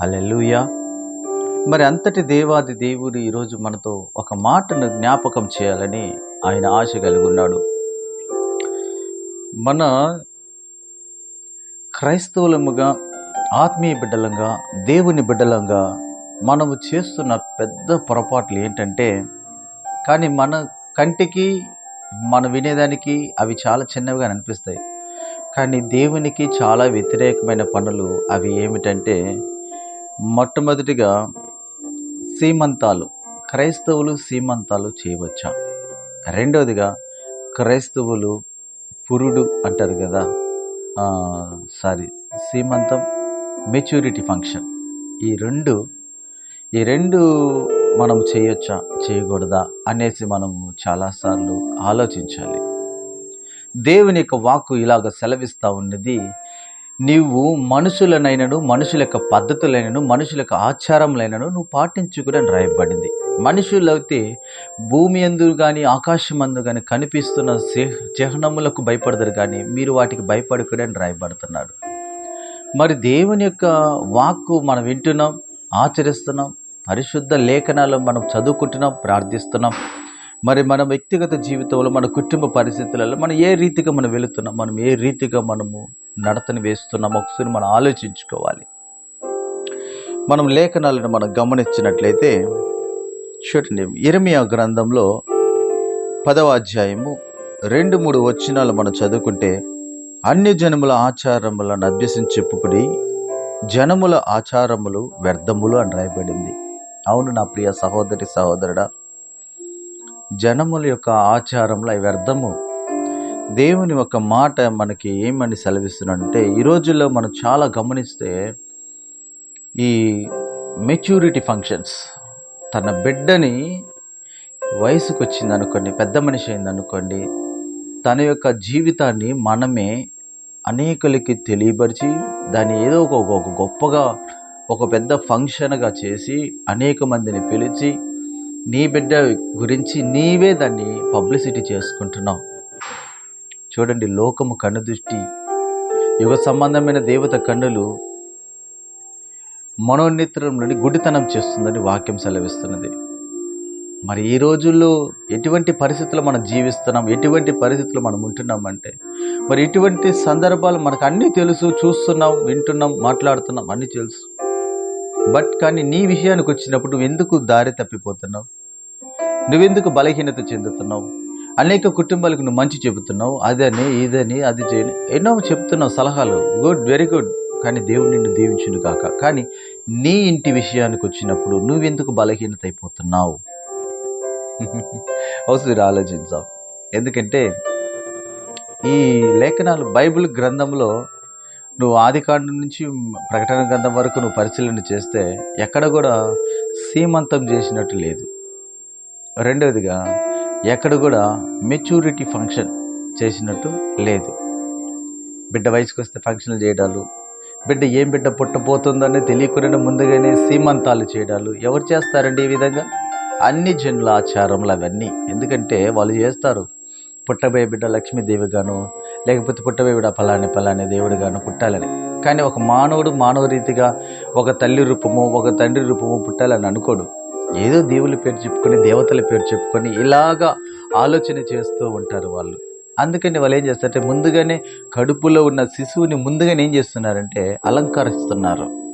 Hallelujah మరి అంతటి దేవాది దేవుడు ఈరోజు మనతో ఒక మాటను జ్ఞాపకం చేయాలని ఆయన ఆశ కలిగి ఉన్నాడు. మన క్రైస్తవులముగా ఆత్మీయ బిడ్డలంగా దేవుని బిడ్డలంగా మనము చేస్తున్న పెద్ద పొరపాట్లు ఏంటంటే కానీ మన కంటికి మనం వినేదానికి అవి చాలా చిన్నవిగా అనిపిస్తాయి. కానీ దేవునికి చాలా వ్యతిరేకమైన పనులు అవి ఏమిటంటే మొట్టమొదటిగా సీమంతాలు క్రైస్తవులు సీమంతాలు చేయవచ్చా? రెండవదిగా క్రైస్తవులు పురుడు అంటారు కదా సారీ సీమంతం మెచ్యూరిటీ ఫంక్షన్. ఈ రెండు ఈ రెండు మనం చేయొచ్చా చేయకూడదా అనేసి మనం చాలాసార్లు ఆలోచించాలి. దేవుని యొక్క వాక్కు ఇలాగ సెలవిస్తూ ఉన్నది నీవు మనుషులనైనను మనుషుల యొక్క పద్ధతులైనను మనుషుల యొక్క ఆచారములైనను నువ్వు పాటించుకుని రాయబడింది. మనుషులైతే భూమి ఎందు కానీ ఆకాశం అందు కానీ కనిపిస్తున్న చిహ్నములకు భయపడతారు కానీ మీరు వాటికి భయపడకూడని రాయబడుతున్నాడు మరి దేవుని యొక్క వాక్కు మనం వింటున్నాం ఆచరిస్తున్నాం పరిశుద్ధ లేఖనాలు మనం చదువుకుంటున్నాం ప్రార్థిస్తున్నాం. మరి మన వ్యక్తిగత జీవితంలో మన కుటుంబ పరిస్థితులలో మనం ఏ రీతిగా మనం వెళుతున్నాం మనం ఏ రీతిగా మనము నడతని వేస్తున్నాం ఒకసారి మనం ఆలోచించుకోవాలి. మనం లేఖనాలను మనం గమనించినట్లయితే చూడండి ఇరమియా గ్రంథంలో పదవ అధ్యాయము రెండు మూడు వచనాలు మనం చదువుకుంటే అన్ని జనముల ఆచారములను అభ్యసించి చెప్పుకుడి జనముల ఆచారములు వ్యర్థములు అని రాయబడింది. అవును నా ప్రియ సహోదరి సహోదరుడా జనముల యొక్క ఆచారంలో అవి వ్యర్థము. దేవుని ఒక మాట మనకి ఏమని సెలవిస్తున్నాడంటే ఈ రోజుల్లో మనం చాలా గమనిస్తే ఈ మెచ్యూరిటీ ఫంక్షన్స్ తన బిడ్డని వయసుకు వచ్చింది అనుకోండి పెద్ద మనిషి అయింది అనుకోండి తన యొక్క జీవితాన్ని మనమే అనేకులకి తెలియపరిచి దాన్ని ఏదో ఒక గొప్పగా ఒక పెద్ద ఫంక్షన్గా చేసి అనేక మందిని పిలిచి నీ బిడ్డ గురించి నీవే దాన్ని పబ్లిసిటీ చేసుకుంటున్నావు. చూడండి లోకము కన్నుదృష్టి యుగ సంబంధమైన దేవత కన్నులు మనోనేత్రం నుండి గుడితనం చేస్తుందని వాక్యం సెలవిస్తున్నది. మరి ఈ రోజుల్లో ఎటువంటి పరిస్థితులు మనం జీవిస్తున్నాం? ఎటువంటి పరిస్థితులు మనం ఉంటున్నామంటే మరి ఇటువంటి సందర్భాలు మనకు అన్నీ తెలుసు చూస్తున్నాం వింటున్నాం మాట్లాడుతున్నాం అన్నీ తెలుసు. బట్ కానీ నీ విషయానికి వచ్చినప్పుడు నువ్వు ఎందుకు దారి తప్పిపోతున్నావు? నువ్వెందుకు బలహీనత చెందుతున్నావు? అనేక కుటుంబాలకు నువ్వు మంచి చెబుతున్నావు. అదని ఇదని అది చేయని ఎన్నో చెప్తున్నావు సలహాలు. Good very good. కానీ దేవుడు నిన్ను దీవించును కాక కానీ నీ ఇంటి విషయానికి వచ్చినప్పుడు నువ్వెందుకు బలహీనత అయిపోతున్నావు? అవసరం ఆలోచించావు. ఎందుకంటే ఈ లేఖనాలు బైబిల్ గ్రంథంలో నువ్వు ఆది కాండం నుంచి ప్రకటన గ్రంథం వరకు నువ్వు పరిశీలన చేస్తే ఎక్కడ కూడా సీమంతం చేసినట్టు లేదు. రెండవదిగా ఎక్కడ కూడా మెచ్యూరిటీ ఫంక్షన్ చేసినట్టు లేదు. బిడ్డ వయసుకు వస్తే ఫంక్షన్లు చేయడాలు బిడ్డ ఏం బిడ్డ పుట్టబోతుందని తెలియకుండా ముందుగానే సీమంతాలు చేయడాలు ఎవరు చేస్తారండి ఈ విధంగా? అన్ని జనుల ఆచారములు అవన్నీ. ఎందుకంటే వాళ్ళు చేస్తారు. పుట్టబోయే బిడ్డ లక్ష్మీదేవి గాను లేకపోతే పుట్టబోయే బిడ్డ పలాని పలాని దేవుడు గాను పుట్టాలని. కానీ ఒక మానవుడు మానవ రీతిగా ఒక తల్లి రూపము ఒక తండ్రి రూపము పుట్టాలని అనుకోడు. ఏదో దేవుళ్ళ పేరు చెప్పుకొని దేవతల పేరు చెప్పుకొని ఇలాగా ఆలోచన చేస్తూ ఉంటారు వాళ్ళు. అందుకని వాళ్ళు ఏం చేస్తారంటే ముందుగానే కడుపులో ఉన్న శిశువుని ముందుగానే ఏం చేస్తున్నారంటే అలంకరిస్తున్నారు.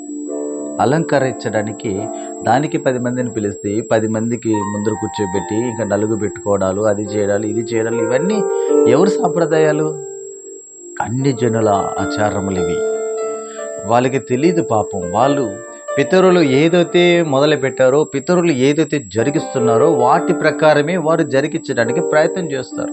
అలంకరించడానికి దానికి పది మందిని పిలిస్తే పది మందికి ముందర కూర్చోబెట్టి ఇంకా నలుగు పెట్టుకోవడాలు అది చేయడాలు ఇది చేయడాలు ఇవన్నీ ఎవరు సాంప్రదాయాలు? అన్ని జనుల ఆచారములు ఇవి. వాళ్ళకి తెలియదు పాపం. వాళ్ళు పితరులు ఏదైతే మొదలు పెట్టారో పితరులు ఏదైతే జరిగిస్తున్నారో వాటి ప్రకారమే వారు జరిగించడానికి ప్రయత్నం చేస్తారు.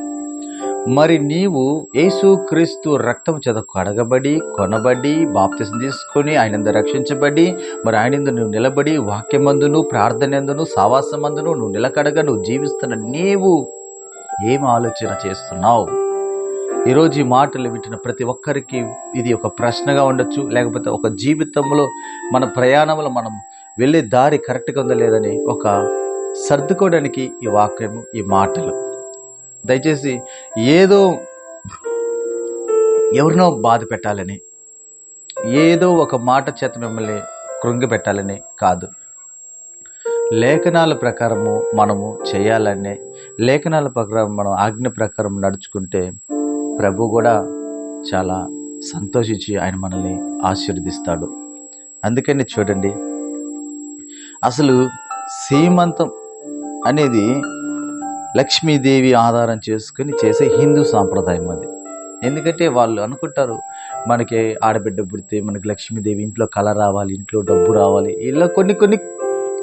మరి నీవు యేసు క్రీస్తు రక్తం చేత కడగబడి కొనబడి బాప్తిసం తీసుకొని ఆయన రక్షించబడి మరి ఆయన నువ్వు నిలబడి వాక్యమందును ప్రార్థనందును సావాసమందును నువ్వు నిలకడగా నువ్వు జీవిస్తున్న నీవు ఏం ఆలోచన చేస్తున్నావు? ఈరోజు ఈ మాటలు వింటున్న ప్రతి ఒక్కరికి ఇది ఒక ప్రశ్నగా ఉండొచ్చు లేకపోతే ఒక జీవితంలో మన ప్రయాణంలో మనం వెళ్ళే దారి కరెక్ట్గా ఉందా లేదని ఒక సర్దుకోవడానికి ఈ వాక్యము ఈ మాటలు. దయచేసి ఏదో ఎవరినో బాధ పెట్టాలని ఏదో ఒక మాట చేత మిమ్మల్ని కృంగిపెట్టాలని కాదు. లేఖనాల ప్రకారము మనము చేయాలనే లేఖనాల ప్రకారం మనం ఆజ్ఞ ప్రకారం నడుచుకుంటే ప్రభు కూడా చాలా సంతోషించి ఆయన మనల్ని ఆశీర్వదిస్తాడు. అందుకని చూడండి అసలు సీమంతం అనేది లక్ష్మీదేవి ఆధారం చేసుకుని చేసే హిందూ సాంప్రదాయం అది. ఎందుకంటే వాళ్ళు అనుకుంటారు మనకి ఆడబిడ్డ పుడితే మనకి లక్ష్మీదేవి ఇంట్లో కళ రావాలి ఇంట్లో డబ్బు రావాలి ఇలా కొన్ని కొన్ని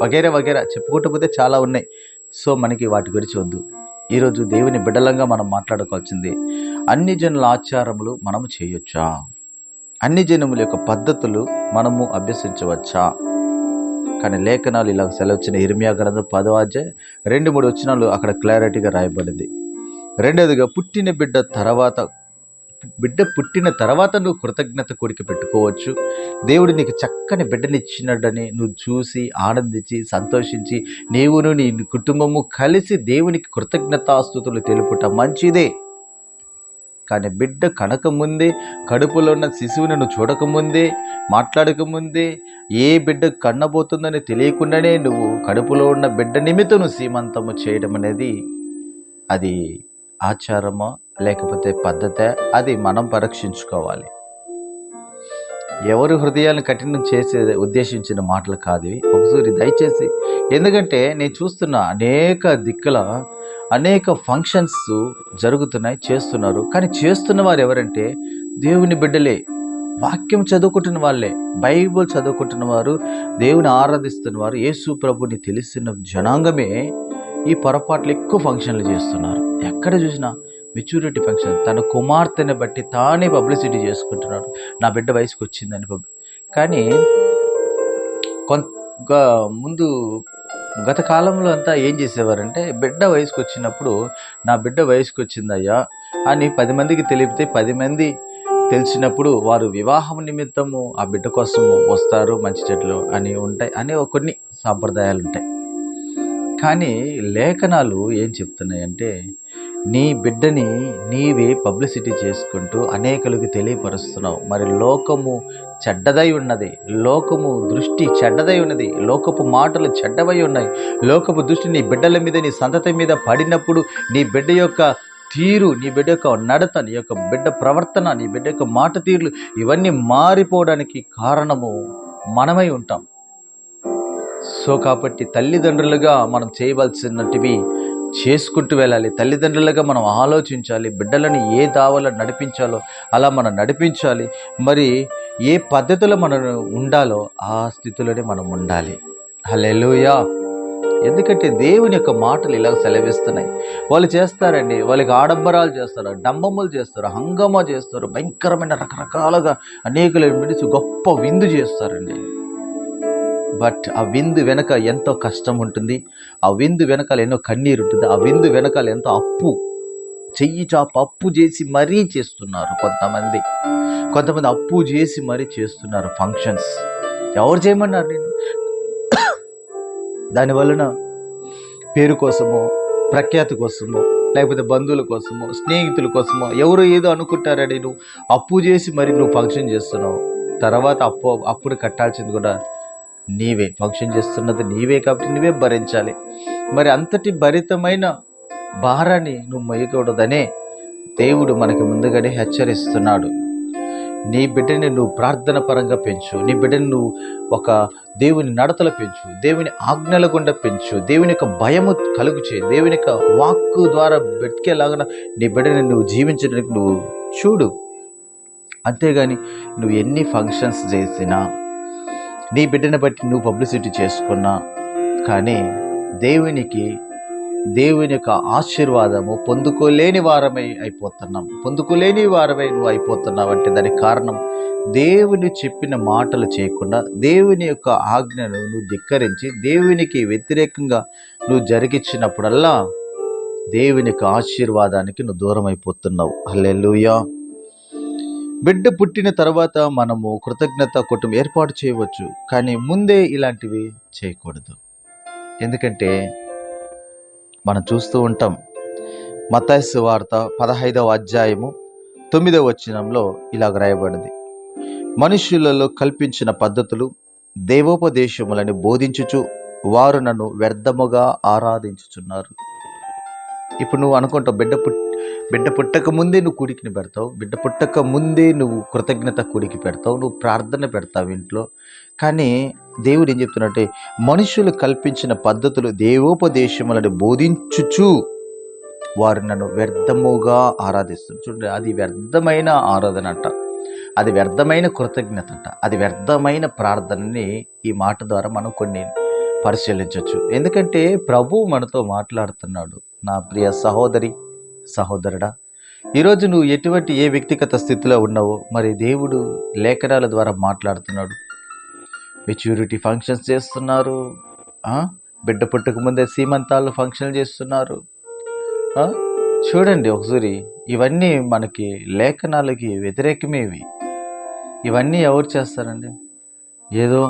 వగేరా వగేరా చెప్పుకుంటూ పోతే చాలా ఉన్నాయి. సో మనకి వాటి గురించి వద్దు. ఈరోజు దేవుని బిడ్డలంగా మనం మాట్లాడుకోవాల్సింది అన్ని జనుల ఆచారములు మనము చేయొచ్చా? అన్ని జనముల యొక్క పద్ధతులు మనము అభ్యసించవచ్చా? కానీ లేఖనాలు ఇలా సెలవచ్చిన ఇర్మియా గ్రంథం పదవాజే రెండు మూడు వచ్చినాలు అక్కడ క్లారిటీగా రాయబడింది. రెండవదిగా పుట్టిన బిడ్డ తర్వాత బిడ్డ పుట్టిన తర్వాత నువ్వు కృతజ్ఞత కోరిక పెట్టుకోవచ్చు. దేవుడు నీకు చక్కని బిడ్డనిచ్చినాడని నువ్వు చూసి ఆనందించి సంతోషించి నీవును నీ కుటుంబము కలిసి దేవునికి కృతజ్ఞతాస్తుతులు తెలుపుట మంచిదే. కానీ బిడ్డ కనకముందే కడుపులో ఉన్న శిశువుని నువ్వు చూడకముందే మాట్లాడకముందే ఏ బిడ్డ కన్నబోతుందని తెలియకుండానే నువ్వు కడుపులో ఉన్న బిడ్డ నిమిత్తం నువ్వు సీమంతము చేయడం అనేది అది ఆచారమా లేకపోతే పద్ధతే అది మనం పరీక్షించుకోవాలి. ఎవరి హృదయాలను కఠినం చేసే ఉద్దేశించిన మాటలు కాదు ఒకసారి దయచేసి ఎందుకంటే నేను చూస్తున్న అనేక దిక్కుల అనేక ఫంక్షన్స్ జరుగుతున్నాయి చేస్తున్నారు. కానీ చేస్తున్న వారు ఎవరంటే దేవుని బిడ్డలే. వాక్యం చదువుకుంటున్న వాళ్ళే. బైబుల్ చదువుకుంటున్న వారు దేవుని ఆరాధిస్తున్న వారు యేసు ప్రభుని తెలిసిన జనాంగమే ఈ పొరపాట్లు ఎక్కువ ఫంక్షన్లు చేస్తున్నారు. ఎక్కడ చూసినా మెచ్యూరిటీ ఫంక్షన్ తన కుమార్తెని బట్టి తానే పబ్లిసిటీ చేసుకుంటున్నాడు. నా బిడ్డ వయసుకు వచ్చిందని కానీ కొంత ముందు గత కాలంలో అంతా ఏం చేసేవారంటే బిడ్డ వయసుకు వచ్చినప్పుడు నా బిడ్డ వయసుకు వచ్చిందయ్యా అని పది మందికి తెలిపితే పది మంది తెలిసినప్పుడు వారు వివాహం నిమిత్తము ఆ బిడ్డ కోసం వస్తారు మంచి చెట్లు అని ఉంటాయి అనే కొన్ని సాంప్రదాయాలు ఉంటాయి. కానీ లేఖనాలు ఏం చెప్తున్నాయంటే నీ బిడ్డని నీవే పబ్లిసిటీ చేసుకుంటూ అనేకులకు తెలియపరుస్తున్నావు. మరి లోకము చెడ్డదై ఉన్నది. లోకము దృష్టి చెడ్డదై ఉన్నది. లోకపు మాటలు చెడ్డవై ఉన్నాయి. లోకపు దృష్టి నీ బిడ్డల మీద నీ సంతతి మీద పడినప్పుడు నీ బిడ్డ యొక్క తీరు నీ బిడ్డ యొక్క నడత నీ యొక్క బిడ్డ ప్రవర్తన నీ బిడ్డ యొక్క మాట తీరులు ఇవన్నీ మారిపోవడానికి కారణము మనమై ఉంటాం. సో కాబట్టి తల్లిదండ్రులుగా మనం చేయవలసినటివి చేసుకుంటూ వెళ్ళాలి. తల్లిదండ్రులుగా మనం ఆలోచించాలి. బిడ్డలను ఏ దావలో నడిపించాలో అలా మనం నడిపించాలి. మరి ఏ పద్ధతిలో మనం ఉండాలో ఆ స్థితిలోనే మనం ఉండాలి. హల్లెలూయా! ఎందుకంటే దేవుని యొక్క మాటలు ఇలా సెలవిస్తున్నాయి. వాళ్ళు చేస్తారండి. వాళ్ళకి ఆడంబరాలు చేస్తారు డంబములు చేస్తారు హంగమా చేస్తారు భయంకరమైన రకరకాలుగా అనేకుల విడిచి గొప్ప విందు చేస్తారండి. బట్ ఆ విందు వెనక ఎంతో కష్టం ఉంటుంది. ఆ విందు వెనకాల ఎన్నో కన్నీరు ఉంటుంది. ఆ విందు వెనకాల ఎంతో అప్పు చెయ్యి చాప అప్పు చేసి మరీ చేస్తున్నారు కొంతమంది. కొంతమంది అప్పు చేసి మరీ చేస్తున్నారు ఫంక్షన్స్ ఎవరు చేయమన్నారు నేను దానివలన పేరు కోసమో ప్రఖ్యాతి కోసమో లేకపోతే బంధువుల కోసమో స్నేహితుల కోసమో ఎవరు ఏదో అనుకుంటారని నువ్వు అప్పు చేసి మరి నువ్వు ఫంక్షన్ చేస్తున్నావు. తర్వాత అప్పు అప్పుడు కట్టాల్సింది కూడా నీవే ఫంక్షన్ చేస్తున్నది నీవే కాబట్టి నువ్వే భరించాలి. మరి అంతటి భరితమైన భారాన్ని నువ్వు మొయ్యకూడదనే దేవుడు మనకి ముందుగానే హెచ్చరిస్తున్నాడు. నీ బిడ్డని నువ్వు ప్రార్థన పరంగా పెంచు. నీ బిడ్డని నువ్వు ఒక దేవుని నడతలు పెంచు. దేవుని ఆజ్ఞల గుండా పెంచు. దేవుని యొక్క భయము కలుగు చేయి. దేవుని యొక్క వాక్కు ద్వారా బతికేలాగా నీ బిడ్డని నువ్వు జీవించడానికి నువ్వు చూడు. అంతేగాని నువ్వు ఎన్ని ఫంక్షన్స్ చేసినా నీ బిడ్డని బట్టి నువ్వు పబ్లిసిటీ చేసుకున్నా కానీ దేవునికి దేవుని యొక్క ఆశీర్వాదము పొందుకోలేని వారమై అయిపోతున్నాం. పొందుకోలేని వారమై నువ్వు అయిపోతున్నావు అంటే దానికి కారణం దేవుని చెప్పిన మాటలు చేయకుండా దేవుని యొక్క ఆజ్ఞను నువ్వు ధిక్కరించి దేవునికి వ్యతిరేకంగా నువ్వు జరిగించినప్పుడల్లా దేవుని యొక్క ఆశీర్వాదానికి నువ్వు దూరం అయిపోతున్నావు అల్లెలుయా బిడ్డ పుట్టిన తర్వాత మనము కృతజ్ఞత కుటుంబం ఏర్పాటు చేయవచ్చు కానీ ముందే ఇలాంటివి చేయకూడదు. ఎందుకంటే మనం చూస్తూ ఉంటాం మతాయసు వార్త పదహైదవ అధ్యాయము తొమ్మిదవ వచనంలో ఇలా రాయబడింది. మనుషులలో కల్పించిన పద్ధతులు దేవోపదేశములని బోధించుచు వారు నన్ను వ్యర్థముగా ఆరాధించుచున్నారు. ఇప్పుడు నువ్వు అనుకుంటావు బిడ్డ పుట్టి బిడ్డ పుట్టక ముందే నువ్వు కుడికిని పెడతావు. బిడ్డ పుట్టక ముందే నువ్వు కృతజ్ఞత కుడికి పెడతావు. నువ్వు ప్రార్థన పెడతావు ఇంట్లో. కానీ దేవుడు ఏం చెప్తున్నట్టే మనుషులు కల్పించిన పద్ధతులు దేవోపదేశములను బోధించుచు. వారు నన్ను వ్యర్థముగా ఆరాధిస్తున్నారు. చూడండి అది వ్యర్థమైన ఆరాధన అంట. అది వ్యర్థమైన కృతజ్ఞత అంట. అది వ్యర్థమైన ప్రార్థనని ఈ మాట ద్వారా మనం కొన్ని పరిశీలించవచ్చు. ఎందుకంటే ప్రభు మనతో మాట్లాడుతున్నాడు. నా ప్రియ సహోదరి సహోదరుడా ఈరోజు నువ్వు ఎటువంటి ఏ వ్యక్తిగత స్థితిలో ఉన్నావో మరి దేవుడు లేఖనాల ద్వారా మాట్లాడుతున్నాడు. మెచ్యూరిటీ ఫంక్షన్స్ చేస్తున్నారు. బిడ్డ పుట్టక ముందే సీమంతాలు ఫంక్షన్ చేస్తున్నారు. చూడండి ఒకసారి ఇవన్నీ మనకి లేఖనాలకి వ్యతిరేకమేవి. ఇవన్నీ ఎవరు చేస్తారండి? ఏదో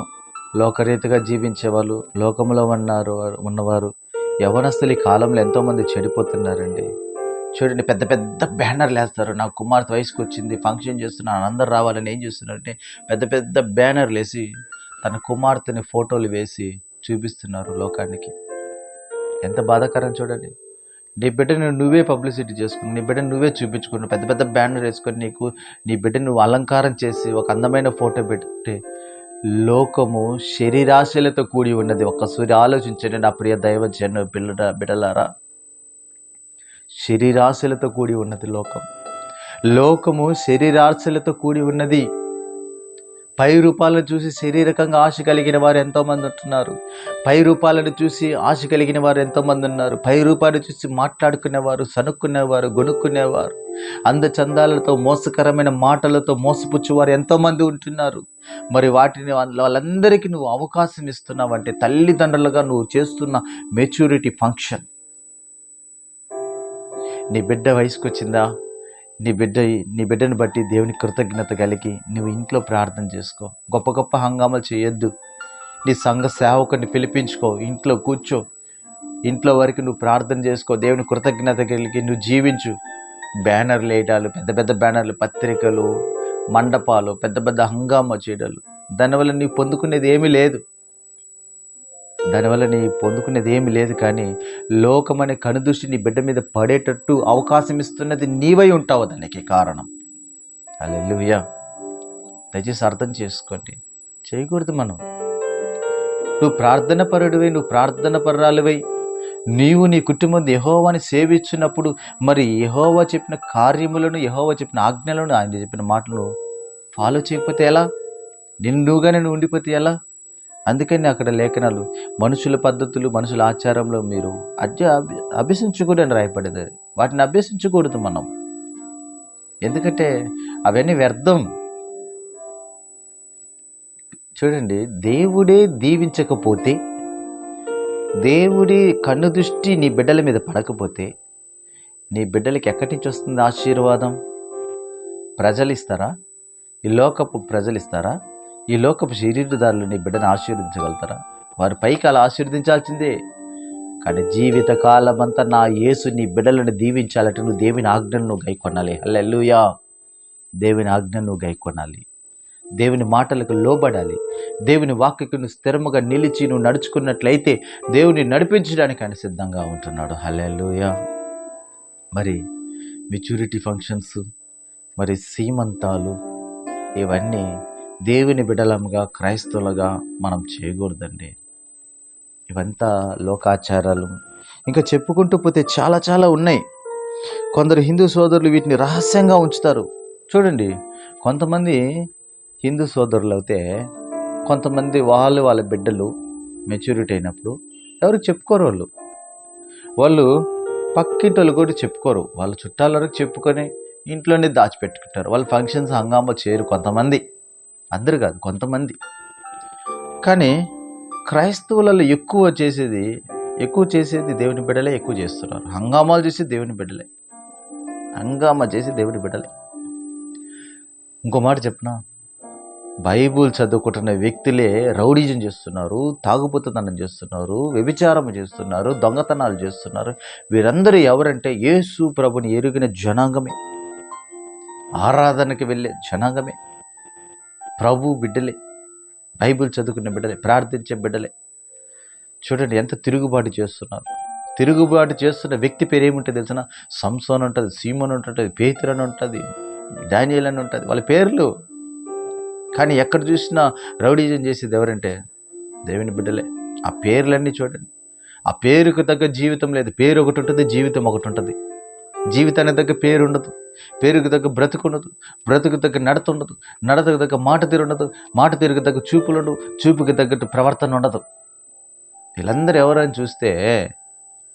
లోకరీతిగా జీవించే వాళ్ళు లోకంలో ఉన్నారు ఉన్నవారు యవనస్తులు ఈ కాలంలో ఎంతోమంది చెడిపోతున్నారండి. చూడండి పెద్ద పెద్ద బ్యానర్లు వేస్తారు. నా కుమార్తె వయసుకు వచ్చింది ఫంక్షన్ చేస్తున్నాను అందరు రావాలని ఏం చేస్తున్నారంటే పెద్ద పెద్ద బ్యానర్లు వేసి తన కుమార్తెని ఫోటోలు వేసి చూపిస్తున్నారు లోకానికి. ఎంత బాధాకరం చూడండి. నీ బిడ్డను నువ్వే పబ్లిసిటీ చేసుకుని నీ బిడ్డను నువ్వే చూపించుకుని పెద్ద పెద్ద బ్యానర్ వేసుకొని నీకు నీ బిడ్డను నువ్వు అలంకారం చేసి ఒక అందమైన ఫోటో పెట్టి లోకము శరీరాశలతో కూడి ఉన్నది. ఒక్కసారి ఆలోచించండి నా ప్రియ దైవ జన పిల్లడ బిడ్డలారా. శరీరాశలతో కూడి ఉన్నది లోకం. లోకము శరీరాశలతో కూడి ఉన్నది. పై రూపాలను చూసి శరీరకంగా ఆశ కలిగిన వారు ఎంతోమంది ఉంటున్నారు. పై రూపాలను చూసి ఆశ కలిగిన వారు ఎంతోమంది ఉన్నారు. పై రూపాలను చూసి మాట్లాడుకునేవారు సనుక్కునేవారు గొనుక్కునేవారు. అందచందాలతో మోసకరమైన మాటలతో మోసపుచ్చేవారు ఎంతోమంది ఉంటున్నారు. మరి వాటిని వాళ్ళ- వాళ్ళందరికీ నువ్వు అవకాశం ఇస్తున్నావు అంటే తల్లిదండ్రులుగా నువ్వు చేస్తున్న మెచ్యూరిటీ ఫంక్షన్ నీ బిడ్డ వయసుకు వచ్చిందా నీ బిడ్డ నీ బిడ్డను బట్టి దేవుని కృతజ్ఞత కలిగి నువ్వు ఇంట్లో ప్రార్థన చేసుకో. గొప్ప గొప్ప హంగామాలు చేయొద్దు. నీ సంఘ సేవకుని పిలిపించుకో. ఇంట్లో కూర్చో. ఇంట్లో వరకు నువ్వు ప్రార్థన చేసుకో. దేవుని కృతజ్ఞత కలిగి నువ్వు జీవించు. బ్యానర్లు వేయడాలు పెద్ద పెద్ద బ్యానర్లు పత్రికలు మండపాలు పెద్ద పెద్ద హంగామా చేయడాలు. దానివల్ల నీవు పొందుకునేది ఏమీ లేదు. దానివల్ల నీ పొందుకునేది ఏమీ లేదు కానీ లోకమనే కనుదృష్టి నీ బిడ్డ మీద పడేటట్టు అవకాశం ఇస్తున్నది నీవై ఉంటావు దానికి కారణం. అల్లెలుయ్యా దయచేసి అర్థం చేసుకోండి. చేయకూడదు మనం. నువ్వు ప్రార్థన పరుడివై నువ్వు ప్రార్థన పరురాలువై నీవు నీ కుటుంబం యహోవాని సేవించినప్పుడు మరి యహోవా చెప్పిన కార్యములను యహోవా చెప్పిన ఆజ్ఞలను ఆయన చెప్పిన మాటలను ఫాలో చేయకపోతే ఎలా? నిన్నుగానే నువ్వు ఉండిపోతే ఎలా? అందుకని అక్కడ లేఖనాలు మనుషుల పద్ధతులు మనుషుల ఆచారంలో మీరు అధ్య అభ్యసించకూడదని రాయపడేది వాటిని అభ్యసించకూడదు మనం. ఎందుకంటే అవన్నీ వ్యర్థం. చూడండి దేవుడే దీవించకపోతే దేవుడి కన్ను దృష్టి నీ బిడ్డల మీద పడకపోతే నీ బిడ్డలకి ఎక్కడి నుంచి వస్తుంది ఆశీర్వాదం? ప్రజలు ఇస్తారా ఈ లోకపు ప్రజలు ఇస్తారా ఈ లోకపు శరీరదారులని బిడ్డను ఆశీర్వదించగలుగుతారా? వారి పైకి అలా ఆశీర్వదించాల్సిందే. కానీ జీవిత కాలమంతా నా యేసు నీ బిడ్డలను దీవించాలంటే నువ్వు దేవుని ఆజ్ఞను నువ్వు గైకొనాలి. హల్లెల్లుయా దేవుని ఆజ్ఞను నువ్వు గైకొనాలి. దేవుని మాటలకు లోబడాలి. దేవుని వాక్యకు నువ్వు స్థిరముగా నిలిచి నువ్వు నడుచుకున్నట్లయితే దేవుని నడిపించడానికి ఆయన సిద్ధంగా ఉంటున్నాడు. హల్లెలూయా. మరి మెచ్యూరిటీ ఫంక్షన్స్ మరి సీమంతాలు ఇవన్నీ దేవుని బిడలంగా క్రైస్తవులుగా మనం చేయకూడదండి. ఇవంతా లోకాచారాలు. ఇంకా చెప్పుకుంటూ పోతే చాలా చాలా ఉన్నాయి. కొందరు హిందూ సోదరులు వీటిని రహస్యంగా ఉంచుతారు. చూడండి కొంతమంది హిందూ సోదరులు అయితే కొంతమంది వాళ్ళు వాళ్ళ బిడ్డలు మెచ్యూరిటీ అయినప్పుడు ఎవరు చెప్పుకోరు వాళ్ళు. వాళ్ళు పక్కింటి వాళ్ళు కూడా చెప్పుకోరు. వాళ్ళ చుట్టాల వరకు చెప్పుకొని ఇంట్లోనే దాచిపెట్టుకుంటారు. వాళ్ళ ఫంక్షన్స్ హంగామా చేయరు కొంతమంది. అందరు కాదు కొంతమంది. కానీ క్రైస్తవులలో ఎక్కువ చేసేది ఎక్కువ చేసేది దేవుని బిడ్డలే ఎక్కువ చేస్తున్నారు. హంగామాలు చేసి దేవుని బిడ్డలే. హంగామా చేసి దేవుని బిడ్డలే. ఇంకో మాట చెప్పనా? బైబుల్ చదువుకుంటున్న వ్యక్తులే రౌడీజం చేస్తున్నారు తాగుబోతుతనం చేస్తున్నారు వ్యభిచారం చేస్తున్నారు దొంగతనాలు చేస్తున్నారు. వీరందరూ ఎవరంటే యేసు ప్రభుని ఎరిగిన జనాంగమే. ఆరాధనకి వెళ్ళే జనాంగమే. ప్రభు బిడ్డలే బైబిల్ చదువుకునే బిడ్డలే ప్రార్థించే బిడ్డలే. చూడండి ఎంత తిరుగుబాటు చేస్తున్నారు. తిరుగుబాటు చేస్తున్న వ్యక్తి పేరు ఏముంటుంది తెలిసిన సంసోన్ ఉంటుంది సీమన్ ఉంటుంది పేతురు అని ఉంటుంది డానియల్ అని ఉంటుంది వాళ్ళ పేర్లు. కానీ ఎక్కడ చూసినా రౌడీజం చేసేది ఎవరంటే దేవుని బిడ్డలే. ఆ పేర్లన్నీ చూడండి. ఆ పేరుకు తగ్గ జీవితం లేదు. పేరు ఒకటి ఉంటుంది జీవితం ఒకటి ఉంటుంది. జీవితానికి తగ్గ పేరు ఉండదు. పేరుకు తగ్గ బ్రతుకుండదు బ్రతుకు తగ్గ నడత ఉండదు. నడతకు తగ్గ మాట తీరు ఉండదు. మాట తీరుకు తగ్గ చూపులు ఉండవు. చూపుకి తగ్గట్టు ప్రవర్తన ఉండదు. వీళ్ళందరూ ఎవరని చూస్తే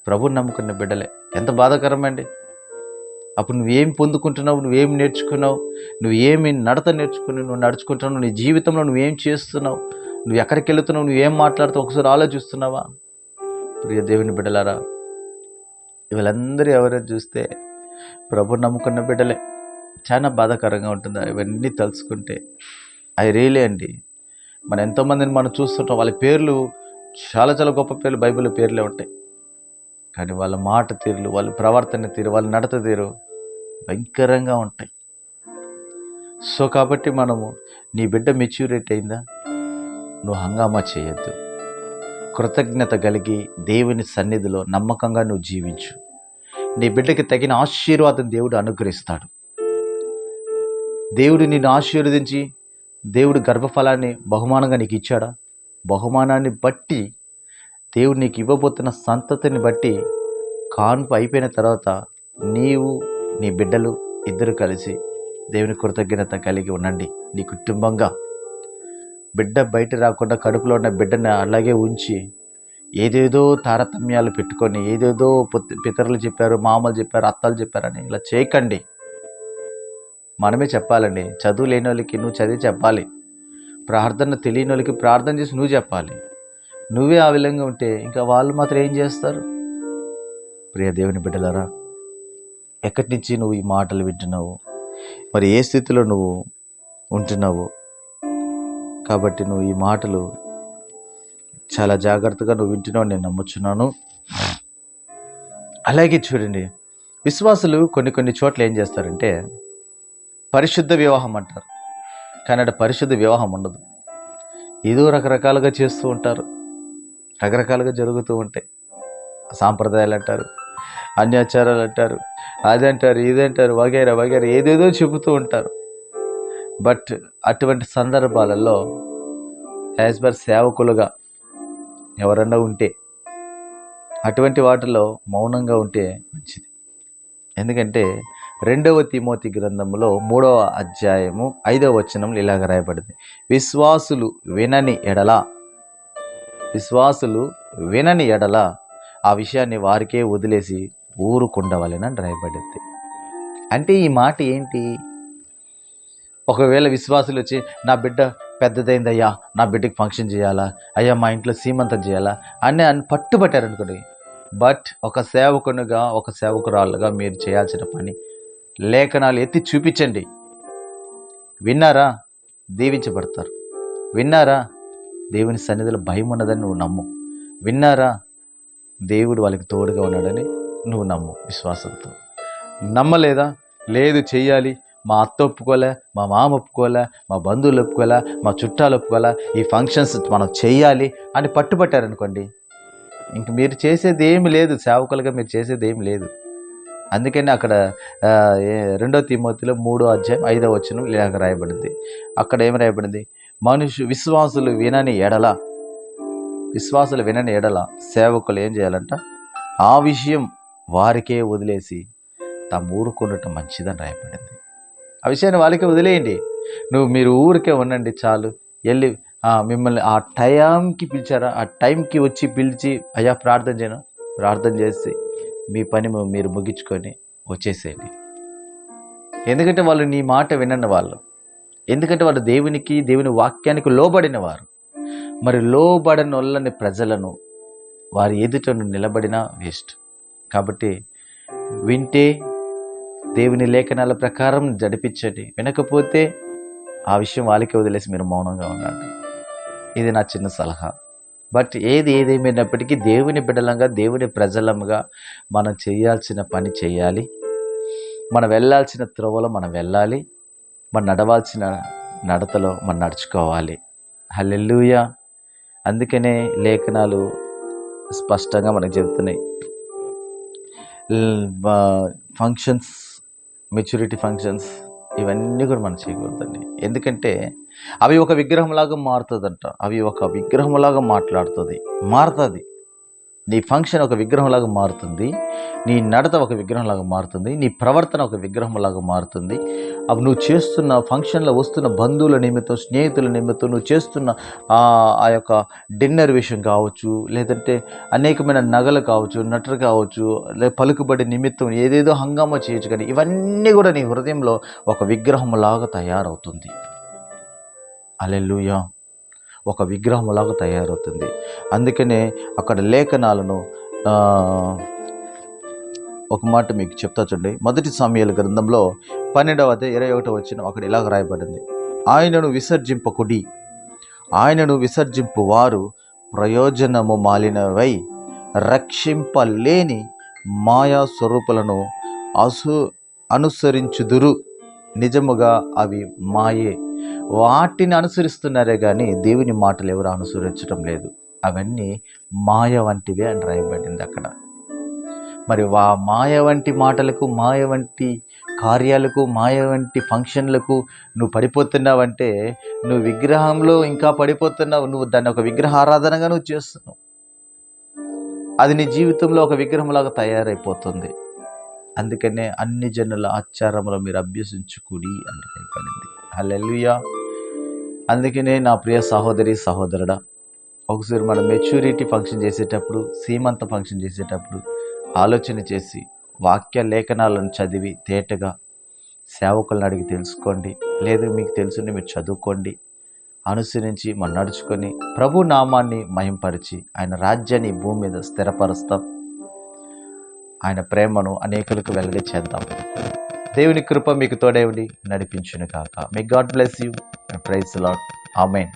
ప్రభుని నమ్ముకున్న బిడ్డలే. ఎంత బాధాకరమండి. అప్పుడు నువ్వేం పొందుకుంటున్నావు? నువ్వేం నేర్చుకున్నావు? నువ్వు నడత నేర్చుకుని నువ్వు నడుచుకుంటున్నావు? నీ జీవితంలో నువ్వేం చేస్తున్నావు? నువ్వు ఎక్కడికి వెళుతున్నావు? నువ్వేం మాట్లాడుతావు ఒకసారి ఆలోచిస్తున్నావా? ప్రియ దేవుని బిడ్డలారా వీళ్ళందరూ ఎవరైనా చూస్తే ప్రభు నమ్ముకున్న బిడ్డలే. చాలా బాధాకరంగా ఉంటుంది. ఇవన్నీ తలుచుకుంటే. అవి రియలే అండి మనం ఎంతోమందిని మనం చూస్తుంటాం. వాళ్ళ పేర్లు చాలా చాలా గొప్ప పేర్లు బైబిల్ పేర్లే ఉంటాయి. కానీ వాళ్ళ మాట తీరులు వాళ్ళ ప్రవర్తన తీరు వాళ్ళ నడత తీరు భయంకరంగా ఉంటాయి. సో కాబట్టి మనము నీ బిడ్డ మెచ్యూరిటీ అయిందా? నువ్వు హంగామా చేయొద్దు. కృతజ్ఞత కలిగి దేవుని సన్నిధిలో నమ్మకంగా నువ్వు జీవించు. నీ బిడ్డకి తగిన ఆశీర్వాదం దేవుడు అనుగ్రహిస్తాడు. దేవుడు నిన్ను ఆశీర్వదించి దేవుడు గర్భఫలాన్ని బహుమానంగా నీకు ఇచ్చాడా? బహుమానాన్ని బట్టి దేవుడు నీకు ఇవ్వబోతున్న సంతతిని బట్టి కాన్పు అయిపోయిన తర్వాత నీవు నీ బిడ్డలు ఇద్దరు కలిసి దేవుని కృతజ్ఞత కలిగి ఉండండి. నీ కుటుంబంగా బిడ్డ బయట రాకుండా కడుపులో ఉన్న బిడ్డని అలాగే ఉంచి ఏదేదో తారతమ్యాలు పెట్టుకొని ఏదేదో పితరులు చెప్పారు మామలు చెప్పారు అత్తలు చెప్పారని ఇలా చేయకండి. మనమే చెప్పాలండి. చదువు లేని వాళ్ళకి నువ్వు చదివి చెప్పాలి. ప్రార్థన తెలియని వాళ్ళకి ప్రార్థన చేసి నువ్వు చెప్పాలి. నువ్వే ఆ విధంగా ఉంటే ఇంకా వాళ్ళు మాత్రం ఏం చేస్తారు? ప్రియ దేవుని బిడ్డలారా ఎక్కడి నుంచి నువ్వు ఈ మాటలు వింటున్నావు? మరి ఏ స్థితిలో నువ్వు ఉంటున్నావు? కాబట్టి నువ్వు ఈ మాటలు చాలా జాగ్రత్తగా నువ్వు వింటున్నావు నేను నమ్ముచున్నాను. అలాగే చూడండి విశ్వాసులు కొన్ని కొన్ని చోట్ల ఏం చేస్తారంటే పరిశుద్ధ వివాహం అంటారు. కానీ అక్కడ పరిశుద్ధ వివాహం ఉండదు. ఏదో రకరకాలుగా చేస్తూ ఉంటారు. రకరకాలుగా జరుగుతూ ఉంటాయి. సాంప్రదాయాలు అంటారు అన్యాచారాలు అంటారు అది అంటారు ఇది అంటారు వగైరా వగైరా ఏదేదో చెబుతూ ఉంటారు. బట్ అటువంటి సందర్భాలలో యాజ్ పర్ సేవకులుగా ఎవరన్నా ఉంటే అటువంటి వాటిలో మౌనంగా ఉంటే మంచిది. ఎందుకంటే రెండవ తిమోతి గ్రంథంలో మూడవ అధ్యాయము ఐదవ వచనంలో ఇలాగ రాయబడింది. విశ్వాసులు వినని ఎడల విశ్వాసులు వినని ఎడల ఆ విషయాన్ని వారికే వదిలేసి ఊరుకుండవలెనని రాయబడింది. అంటే ఈ మాట ఏంటి? ఒకవేళ విశ్వాసులు వచ్చి నా బిడ్డ పెద్దదైందయ్యా నా బిడ్డకి ఫంక్షన్ చేయాలా? అయ్యా మా ఇంట్లో సీమంతం చేయాలా? అని అని పట్టుబట్టారు అనుకోండి. బట్ ఒక సేవకునిగా ఒక సేవకురాలుగా మీరు చేయాల్సిన పని లేఖనాలు ఎత్తి చూపించండి. విన్నారా? దీవించబడతారు. విన్నారా? దేవుని సన్నిధిలో భయం ఉన్నదని నువ్వు నమ్ము. విన్నారా? దేవుడు వాళ్ళకి తోడుగా ఉన్నాడని నువ్వు నమ్ము విశ్వాసంతో. నమ్మలేదా? లేదు చెయ్యాలి. మా అత్త ఒప్పుకోలే మా మామ ఒప్పుకోలే మా బంధువులు ఒప్పుకోలే మా చుట్టాలు ఒప్పుకోలే ఈ ఫంక్షన్స్ మనం చేయాలి అని పట్టుబట్టారనుకోండి ఇంక మీరు చేసేది ఏమి లేదు సేవకులుగా మీరు చేసేది ఏమి లేదు. అందుకని అక్కడ రెండో తిమ్మతిలో మూడో అధ్యాయం ఐదో వచనం ఇలాగ రాయబడింది. అక్కడ ఏం రాయబడింది? మనుషు విశ్వాసులు వినని ఎడల విశ్వాసులు వినని ఎడల సేవకులు ఏం చేయాలంట? ఆ విషయం వారికే వదిలేసి తాము ఊరుకుండటం మంచిదని రాయబడింది. ఆ విషయాన్ని వాళ్ళకి వదిలేయండి. నువ్వు మీరు ఊరికే ఉండండి చాలు. వెళ్ళి మిమ్మల్ని ఆ టైంకి పిలిచారా ఆ టైంకి వచ్చి పిలిచి అయ్యా ప్రార్థన చేయను. ప్రార్థన చేసి మీ పని మీరు ముగించుకొని వచ్చేసేయండి. ఎందుకంటే వాళ్ళు నీ మాట వినని వాళ్ళు. ఎందుకంటే వాళ్ళు దేవునికి దేవుని వాక్యానికి లోబడిన వారు. మరి లోబడని వాళ్ళని ప్రజలను వారి ఎదుట నిలబడిన నిలబడినా వేస్ట్. కాబట్టి వింటే దేవుని లేఖనాల ప్రకారం జడిపించండి వినకపోతే ఆ విషయం వాళ్ళకే వదిలేసి మీరు మౌనంగా ఉండండి. ఇది నా చిన్న సలహా. బట్ ఏది ఏదేమైనప్పటికీ దేవుని బిడ్డలంగా దేవుని ప్రజలంగా మనం చేయాల్సిన పని చేయాలి. మనం వెళ్ళాల్సిన త్రోవలో మనం వెళ్ళాలి. మనం నడవాల్సిన నడతలో మనం నడుచుకోవాలి. హల్లెల్లుయ అందుకనే లేఖనాలు స్పష్టంగా మనకు చెబుతున్నాయి. ఫంక్షన్స్ మెచ్యూరిటీ ఫంక్షన్స్ ఇవన్నీ కూడా మనం చేయకూడదండి. ఎందుకంటే అవి ఒక విగ్రహంలాగా మారుతుందంట. అవి ఒక విగ్రహంలాగా మాట్లాడుతుంది. మారుతుంది. నీ ఫంక్షన్ ఒక విగ్రహంలాగా మారుతుంది నీ నడత ఒక విగ్రహంలాగా మారుతుంది నీ ప్రవర్తన ఒక విగ్రహంలాగా మారుతుంది. అవి నువ్వు చేస్తున్న ఫంక్షన్లో వస్తున్న బంధువుల నిమిత్తం స్నేహితుల నిమిత్తం నువ్వు చేస్తున్న ఆ ఆ యొక్క డిన్నర్ విషయం కావచ్చు లేదంటే అనేకమైన నగలు కావచ్చు నటరు కావచ్చు లేదా పలుకుబడి నిమిత్తం ఏదేదో హంగామా చేయొచ్చు కానీ ఇవన్నీ కూడా నీ హృదయంలో ఒక విగ్రహంలాగా తయారవుతుంది. అలెలుయా ఒక విగ్రహంలాగా తయారవుతుంది. అందుకనే అక్కడ లేఖనాలను ఒక మాట మీకు చెప్తా చూడండి. మొదటి సమయాల గ్రంథంలో పన్నెండవ ఇరవై ఒకటో వచ్చిన అక్కడ ఇలాగ రాయబడింది. ఆయనను విసర్జింపకుడి ఆయనను విసర్జింపు వారు ప్రయోజనము మాలినవై రక్షింపలేని మాయా స్వరూపులను అసు అనుసరించుదురు. నిజముగా అవి మాయే. వాటిని అనుసరిస్తున్నారే కానీ దేవుని మాటలు ఎవరు అనుసరించడం లేదు. అవన్నీ మాయ వంటివే అని రాయబడింది అక్కడ. మరి వా మాయ వంటి మాటలకు మాయ వంటి కార్యాలకు మాయ వంటి ఫంక్షన్లకు నువ్వు పడిపోతున్నావంటే నువ్వు విగ్రహంలో ఇంకా పడిపోతున్నావు. నువ్వు దాన్ని ఒక విగ్రహ ఆరాధనగా నువ్వు చేస్తున్నావు. అది నీ జీవితంలో ఒక విగ్రహంలాగా తయారైపోతుంది. అందుకనే అన్ని జనుల ఆచారంలో మీరు అభ్యసించుకుడి అని పడింది హల్లెలూయా. అందుకనే నా ప్రియ సహోదరి సహోదరుడా ఒకసారి మనం మెచ్యూరిటీ ఫంక్షన్ చేసేటప్పుడు సీమంత ఫంక్షన్ చేసేటప్పుడు ఆలోచన చేసి వాక్య లేఖనాలను చదివి తేటగా సేవకులను అడిగి తెలుసుకోండి. లేదు మీకు తెలుసుండి మీరు చదువుకోండి. అనుసరించి మనం నడుచుకొని ప్రభు నామాన్ని మహింపరిచి ఆయన రాజ్యాన్ని భూమి మీద స్థిరపరుస్తాం. ఆయన ప్రేమను అనేకులకు వెల్లడి చేద్దాం. దేవుని కృప మీకు తోడేవిడి నడిపించును కాక. May God bless you praise Lord amen